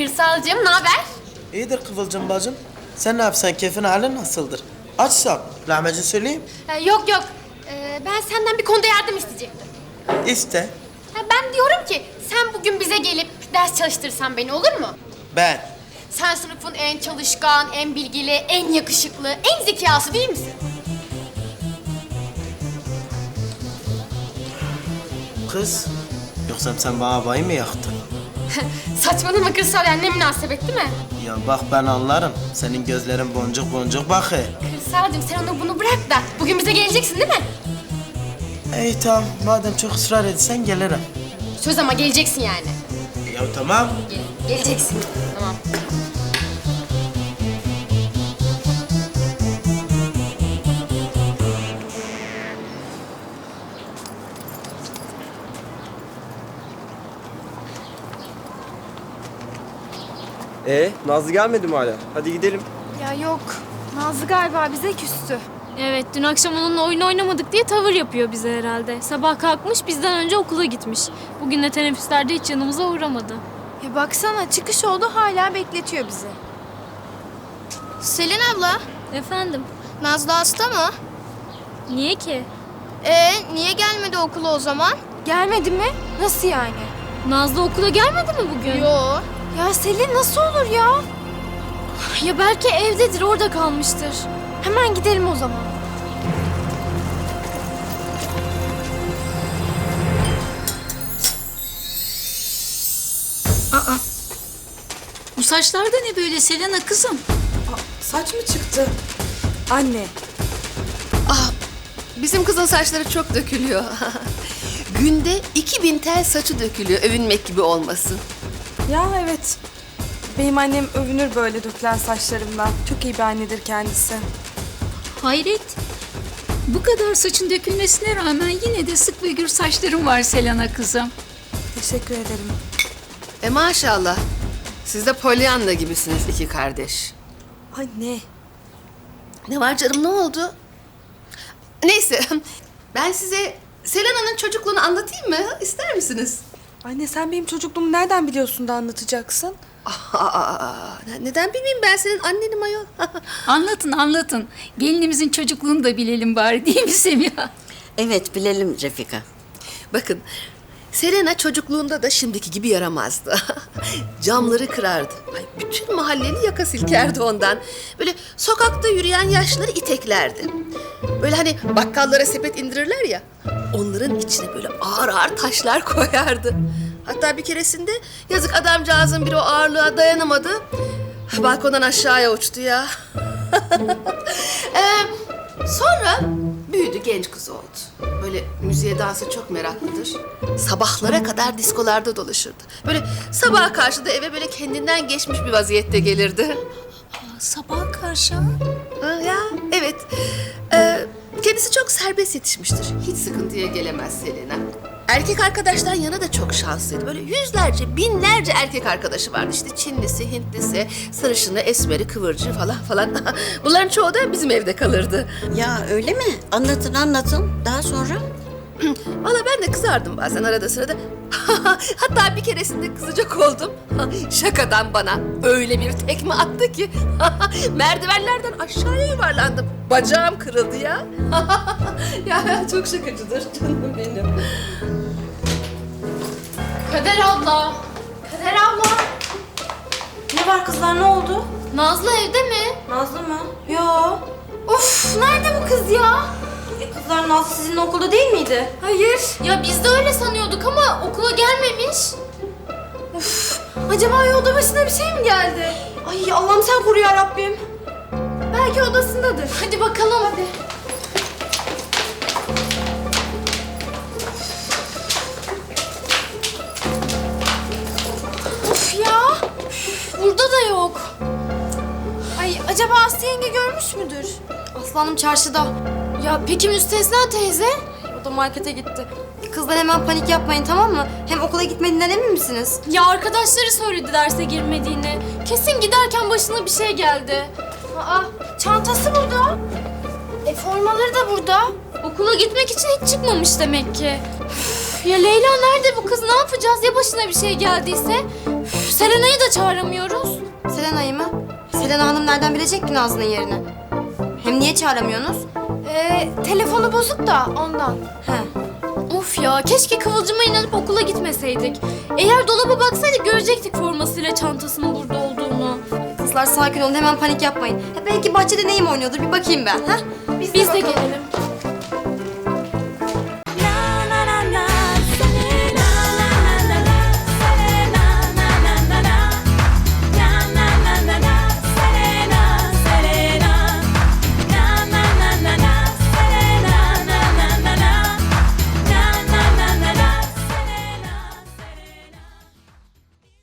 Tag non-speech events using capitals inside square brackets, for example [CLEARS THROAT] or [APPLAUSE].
Kırsalcığım ne haber? İyidir Kıvılcım bacım. Sen ne yapsan keyfin halin nasıldır? Açsam, lahmacun söyleyeyim. Ha, yok yok. Ee, ben senden bir konuda yardım isteyecektim. İste. Ha, ben diyorum ki sen bugün bize gelip ders çalıştırsan beni olur mu? Ben. Sen sınıfın en çalışkan, en bilgili, en yakışıklı, en zekası değil misin? Kız. Yoksa sen bana bayı mı yaktın? [LAUGHS] Saçmalama Kırsal yani ne münasebet değil mi? Ya bak ben anlarım. Senin gözlerin boncuk boncuk bakı. Kırsalcığım sen onu bunu bırak da bugün bize geleceksin değil mi? İyi tamam. Madem çok ısrar etsen gelirim. Söz ama geleceksin yani. Ya tamam. Gel- geleceksin. Tamam. Ee, Nazlı gelmedi mi hala? Hadi gidelim. Ya yok. Nazlı galiba bize küstü. Evet, dün akşam onunla oyun oynamadık diye tavır yapıyor bize herhalde. Sabah kalkmış, bizden önce okula gitmiş. Bugün de teneffüslerde hiç yanımıza uğramadı. Ya baksana çıkış oldu hala bekletiyor bizi. Selin abla, Efendim, Nazlı hasta mı? niye ki? Ee, niye gelmedi okula o zaman? Gelmedi mi? Nasıl yani? Nazlı okula gelmedi mi bugün? Yo. Ya Selin nasıl olur ya? Ya belki evdedir, orada kalmıştır. Hemen gidelim o zaman. Bu saçlarda ne böyle Selena kızım? Saç mı çıktı? Anne, Bizim kızın saçları çok dökülüyor. [LAUGHS] Günde 2000 tel saçı dökülüyor. Övünmek gibi olmasın. Ya evet. Benim annem övünür böyle dökülen saçlarımdan. Çok iyi bir annedir kendisi. Hayret. Bu kadar saçın dökülmesine rağmen yine de sık ve gür saçların var Selena kızım. Teşekkür ederim. E maşallah. Siz de Pollyanna gibisiniz iki kardeş. Anne, Ne var canım ne oldu? Neyse [LAUGHS] ben size Selena'nın çocukluğunu anlatayım mı? İster misiniz? Anne sen benim çocukluğumu nereden biliyorsun da anlatacaksın? Aa, neden bilmeyeyim ben senin annenim ayol. [LAUGHS] Anlatın anlatın. Gelinimizin çocukluğunu da bilelim bari değil mi Semiha? Evet bilelim Refika. Bakın Selena çocukluğunda da şimdiki gibi yaramazdı. [LAUGHS] Camları kırardı. Ay, bütün mahalleli yaka silkerdi ondan. Böyle sokakta yürüyen yaşlıları iteklerdi. Böyle hani bakkallara sepet indirirler ya. Onların içine böyle ağır ağır taşlar [LAUGHS] koyardı. Hatta bir keresinde yazık adamcağızın biri o ağırlığa dayanamadı. Balkondan aşağıya uçtu ya. [LAUGHS] Ee, sonra büyüdü genç kız oldu. Böyle müziğe dansa çok meraklıdır. Sabahlara kadar diskolarda dolaşırdı. Böyle sabaha karşı da eve böyle kendinden geçmiş bir vaziyette gelirdi. Sabah karşı. Ha, ya evet. Ee, kendisi çok serbest yetişmiştir. Hiç sıkıntıya gelemez Selena. Erkek arkadaşlar yana da çok şanslıydı. Böyle yüzlerce, binlerce erkek arkadaşı vardı. İşte Çinlisi, Hintlisi, sarışını, esmeri, kıvırcığı falan falan. [LAUGHS] Bunların çoğu da bizim evde kalırdı. Ya öyle mi? Anlatın anlatın. Daha sonra? [CLEARS THROAT] Valla ben de kızardım bazen arada sırada. [LAUGHS] Hatta bir keresinde kızacak oldum. [LAUGHS] Şakadan bana öyle bir tekme attı ki merdivenlerden aşağıya yuvarlandım. Bacağım kırıldı ya. ya çok şakacıdır canım benim. Kader abla. Kader abla. Ne var kızlar ne oldu? Nazlı evde mi? Nazlı mı? Yo. Of nerede bu kız ya? E, kızlar Nazlı sizin okulda değil miydi? Hayır. Ya biz de öyle sanıyorduk ama okula gelmemiş. Acaba yolda başına bir şey mi geldi? Ay Allah'ım sen koru ya Rabbim. Belki odasındadır. Hadi bakalım. Hadi. Yok. Ay acaba Aslı yenge görmüş müdür? Aslanım çarşıda. Ya peki Müstesna teyze? O da markete gitti. Kızlar hemen panik yapmayın tamam mı? Hem okula gitmediğinden emin misiniz? Ya arkadaşları söyledi derse girmediğini. Kesin giderken başına bir şey geldi. Aa çantası burada. E formaları da burada. Okula gitmek için hiç çıkmamış demek ki. Üf, ya Leyla nerede bu kız? Ne yapacağız? Ya başına bir şey geldiyse? Üf, Selena'yı da çağıramıyoruz. Selena'yı mı? Selena Hanım nereden bilecek ki Nazlı'nın yerini? Hem niye çağıramıyorsunuz? Ee, telefonu bozuk da ondan. He. Of ya keşke Kıvılcım'a inanıp okula gitmeseydik. Eğer dolaba baksaydık görecektik formasıyla çantasının burada olduğunu. Kızlar sakin olun hemen panik yapmayın. Ha, belki bahçede neyim oynuyordur bir bakayım ben. Ha? Biz de gelelim.